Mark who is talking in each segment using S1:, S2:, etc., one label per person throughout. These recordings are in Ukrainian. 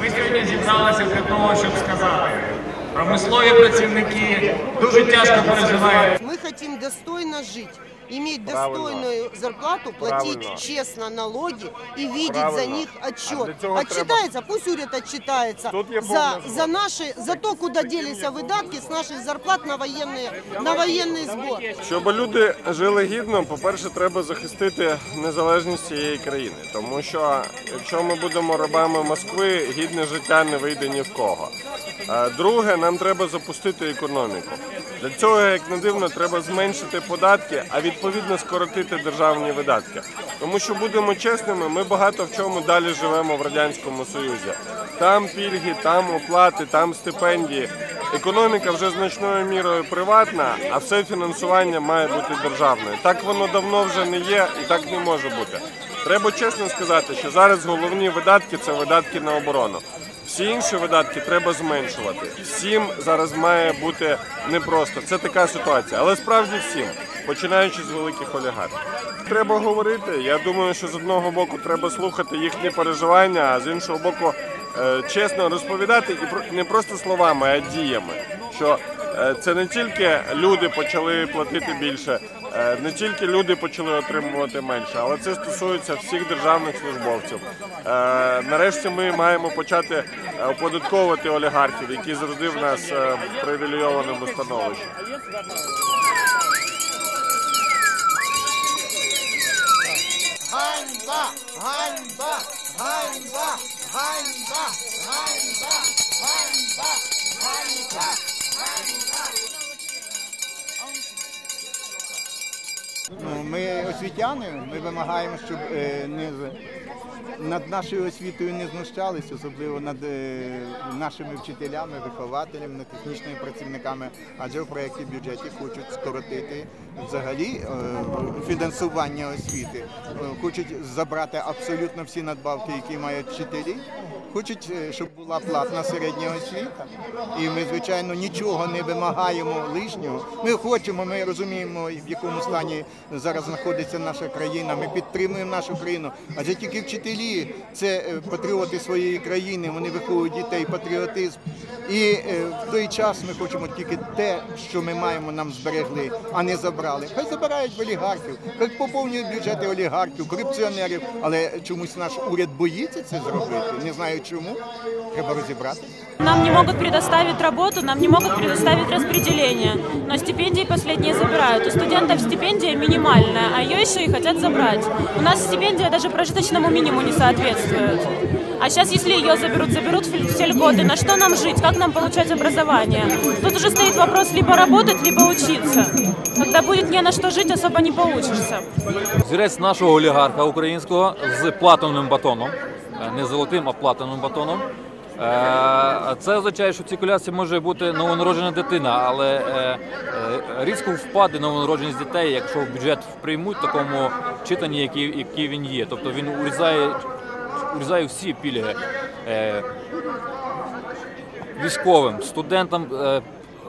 S1: Ми сьогодні зібралися для того, щоб сказати. Промислові працівники дуже тяжко переживають.
S2: Ми хочемо достойно жити иметь
S3: Правильно.
S2: достойную зарплату, платить
S3: Правильно.
S2: честно налоги и видеть за
S3: Правильно.
S2: них
S3: А
S2: отчет.
S3: для цього
S2: Отчитается, пусть уряд отчитается
S3: Тут є
S2: за,
S3: повна
S2: за, наши, за то, куда делися видатки с наших зарплат на военные, на военный сбор.
S3: Щоб люди жили гідно, по-перше, треба захистити незалежність цієї країни. Тому що якщо ми будемо рабами Москви, гідне життя не вийде ні в кого. Е, Друге, нам треба запустити економіку. Для цього, як не дивно, треба зменшити податки, а відповідно скоротити державні видатки. Тому що будемо чесними, ми багато в чому далі живемо в радянському союзі. Там пільги, там оплати, там стипендії. Економіка вже значною мірою приватна, а все фінансування має бути державною. Так воно давно вже не є і так не може бути. Треба чесно сказати, що зараз головні видатки це видатки на оборону. Всі інші видатки треба зменшувати. Всім зараз має бути непросто. Це така ситуація, але справді всім, починаючи з великих олігархів. Треба говорити. Я думаю, що з одного боку треба слухати їхні переживання, а з іншого боку, е, чесно розповідати і не просто словами, а діями. Що е, це не тільки люди почали платити більше, е, не тільки люди почали отримувати менше, але це стосується всіх державних службовців. Нарешті ми маємо почати оподатковувати олігархів, які завжди в нас в становищі.
S4: Ганьба! Ганьба! Ганьба! Ганьба! Ганьба! Ганьба!
S5: Ну, ми освітяни, ми вимагаємо, щоб е, не над нашою освітою не знущались, особливо над е, нашими вчителями, вихователями, над технічними працівниками, адже в проєкті бюджеті хочуть скоротити взагалі е, фінансування освіти, Е, хочуть забрати абсолютно всі надбавки, які мають вчителі. Хочуть, е, щоб була платна середня освіта, і ми, звичайно, нічого не вимагаємо лишнього. Ми хочемо, ми розуміємо, в якому стані зараз знаходиться наша країна. Ми підтримуємо нашу країну. Адже тільки вчителі це е, патріоти своєї країни, вони виховують дітей патріотизм. І е, в той час ми хочемо тільки те, що ми маємо, нам зберегли, а не забрали. Хай забирають в олігархів, хай поповнюють бюджети олігархів, корупціонерів. Але чомусь наш уряд боїться це зробити. Не знаю чому. Треба розібратися.
S6: Нам не могут предоставить работу, нам не могут предоставить распределение. Но стипендии последние забирают. У студентов стипендия минимальная, а ее еще и хотят забрать. У нас стипендия даже прожиточному минимуму не соответствует. А сейчас, если ее заберут, заберут все льготы, на что нам жить, как нам получать образование? Тут уже стоит вопрос либо работать, либо учиться. Когда будет не на что жить, особо не получишься.
S7: Зірець нашого олігарха українського з платиновим батоном, Е, Не золотим, а платиновим батоном. Е, Це означає, що в цій колясці може бути новонароджена дитина, але е, е, різко впаде новонародженість дітей, якщо в бюджет приймуть в такому читанні, який, він є. Тобто він урізає, урізає всі пільги е, військовим, студентам.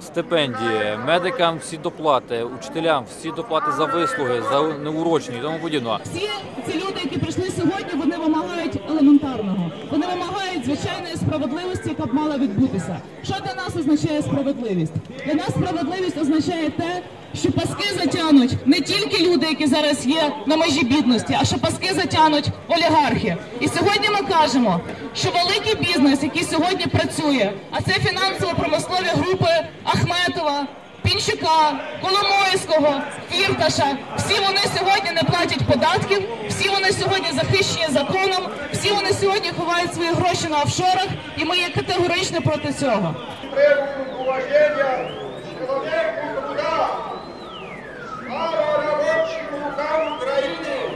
S7: Стипендії, медикам всі доплати, учителям всі доплати за вислуги, за неурочні і тому подібне.
S8: Всі ці люди, які прийшли сьогодні, вони вимагають елементарного. Вони вимагають звичайної справедливості, яка б мала відбутися. Що для нас означає справедливість? Для нас справедливість означає те, що паски затягнуть не тільки люди, які зараз є на межі бідності, а що паски затягнуть олігархи. І сьогодні ми кажемо, що великий бізнес, який сьогодні працює, а це фінансово-промислові групи Ахметова, Пінчука, Коломойського, Фірташа. Всі вони сьогодні не платять податків, всі вони сьогодні захищені законом, всі вони сьогодні ховають свої гроші на офшорах, і ми є категорично проти цього.
S4: Требуют уважения человеку Hvala na večju Lukavu Krajine.